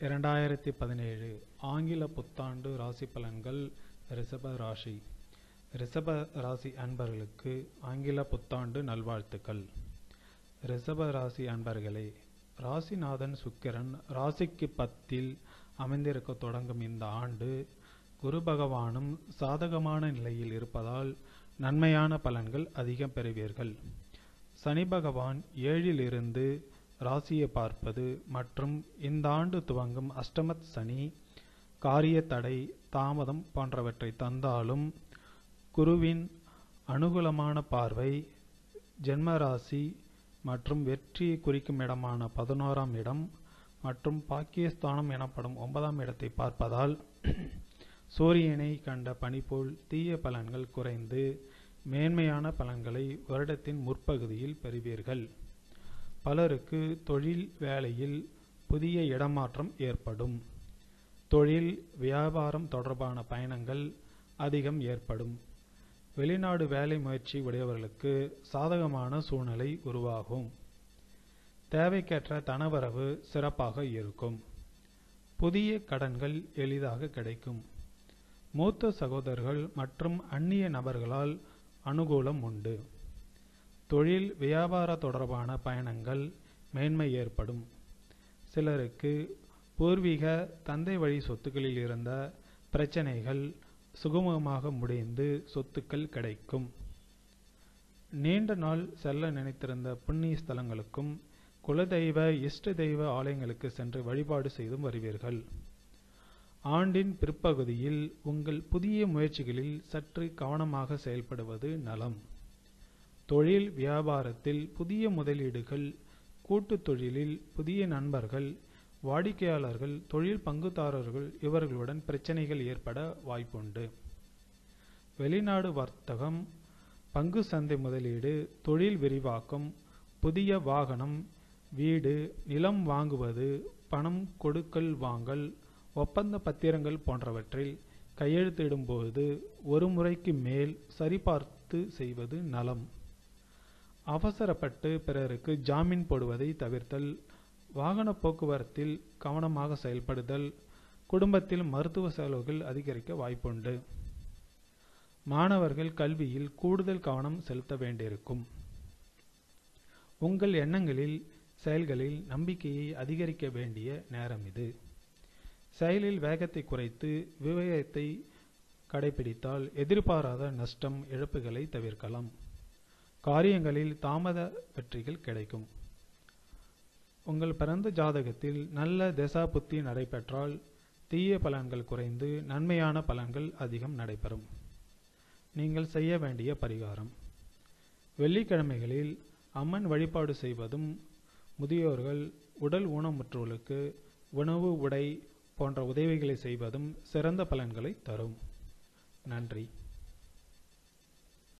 இரண்டாயிரத்தி பதினேழு ஆங்கில புத்தாண்டு ராசி பலன்கள் ரிஷப ராசி. ரிஷப ராசி அன்பர்களுக்கு ஆங்கில புத்தாண்டு நல்வாழ்த்துக்கள். ரிஷப ராசி அன்பர்களே ராசிநாதன் சுக்கிரன் ராசிக்கு பத்தில் அமைந்திருக்க தொடங்கும் இந்த ஆண்டு குரு பகவானும் சாதகமான நிலையில் இருப்பதால் நன்மையான பலன்கள் அதிகம் பெறுவீர்கள். சனி பகவான் ஏழில் இருந்து ராசியை பார்ப்பது மற்றும் இந்த ஆண்டு துவங்கும் அஷ்டமத் சனி காரிய தடை தாமதம் போன்றவற்றை தந்தாலும் குருவின் அனுகூலமான பார்வை ஜென்ம ராசி மற்றும் வெற்றியை குறிக்கும் இடமான பதினோராம் இடம் மற்றும் பாக்கியஸ்தானம் எனப்படும் ஒன்பதாம் இடத்தை பார்ப்பதால் சூரியனை கண்ட பனி போல் தீய பலன்கள் குறைந்து மேன்மையான பலன்களை வருடத்தின் முற்பகுதியில் பெறுவீர்கள். பலருக்கு தொழில் வேலையில் புதிய இடமாற்றம் ஏற்படும். தொழில் வியாபாரம் தொடர்பான பயணங்கள் அதிகம் ஏற்படும். வெளிநாடு வேலை முயற்சி உடையவர்களுக்கு சாதகமான சூழ்நிலை உருவாகும். தேவைக்கேற்ற தனவரவு சிறப்பாக இருக்கும். புதிய கடன்கள் எளிதாக கிடைக்கும். மூத்த சகோதரர்கள் மற்றும் அந்நிய நபர்களால் அனுகூலம் உண்டு. தொழில் வியாபார தொடர்பான பயணங்கள் மேன்மை ஏற்படும். சிலருக்கு பூர்வீக தந்தை வழி சொத்துக்களில் இருந்த பிரச்சனைகள் சுகமமாக முடிந்து சொத்துக்கள் கிடைக்கும். நீண்ட நாள் செல்ல நினைத்திருந்த புண்ணிய ஸ்தலங்களுக்கும் குலதெய்வ இஷ்ட தெய்வ ஆலயங்களுக்கு சென்று வழிபாடு செய்தும் வருவீர்கள். ஆண்டின் பிற்பகுதியில் உங்கள் புதிய முயற்சிகளில் சற்று கவனமாக செயல்படுவது நலம். தொழில் வியாபாரத்தில் புதிய முதலீடுகள் கூட்டுத் தொழிலில் புதிய நண்பர்கள் வாடிக்கையாளர்கள் தொழில் பங்குதாரர்கள் இவர்களுடன் பிரச்சனைகள் ஏற்பட வாய்ப்புண்டு. வெளிநாடு வர்த்தகம் பங்கு சந்தை முதலீடு தொழில் விரிவாக்கம் புதிய வாகனம் வீடு நிலம் வாங்குவது பணம் கொடுக்கல் வாங்கல் ஒப்பந்த பத்திரங்கள் போன்றவற்றில் கையெழுத்திடும்போது ஒரு முறைக்கு மேல் சரிபார்த்து செய்வது நலம். அவசரப்பட்டு பிறருக்கு ஜாமீன் போடுவதை தவிர்த்தல் வாகன போக்குவரத்தில் கவனமாக செயல்படுதல் குடும்பத்தில் மருத்துவ செலவுகள் அதிகரிக்க வாய்ப்புண்டு. மாணவர்கள் கல்வியில் கூடுதல் கவனம் செலுத்த வேண்டியிருக்கும். உங்கள் எண்ணங்களில் செயல்களில் நம்பிக்கையை அதிகரிக்க வேண்டிய நேரம் இது. செயலில் வேகத்தை குறைத்து விவேகத்தை கடைபிடித்தால் எதிர்பாராத நஷ்டம் இழப்புகளை தவிர்க்கலாம். காரியங்களில் தாமத வெற்றிகள் கிடைக்கும். உங்கள் பிறந்த ஜாதகத்தில் நல்ல தசா புத்தி நடைபெற்றால் தீய பலன்கள் குறைந்து நன்மையான பலன்கள் அதிகம் நடைபெறும். நீங்கள் செய்ய வேண்டிய பரிகாரம். வெள்ளிக்கிழமைகளில் அம்மன் வழிபாடு செய்வதும் முதியோர்கள் உடல் ஊனமுற்றோர்களுக்கு உணவு உடை போன்ற உதவிகளை செய்வதும் சிறந்த பலன்களை தரும். நன்றி.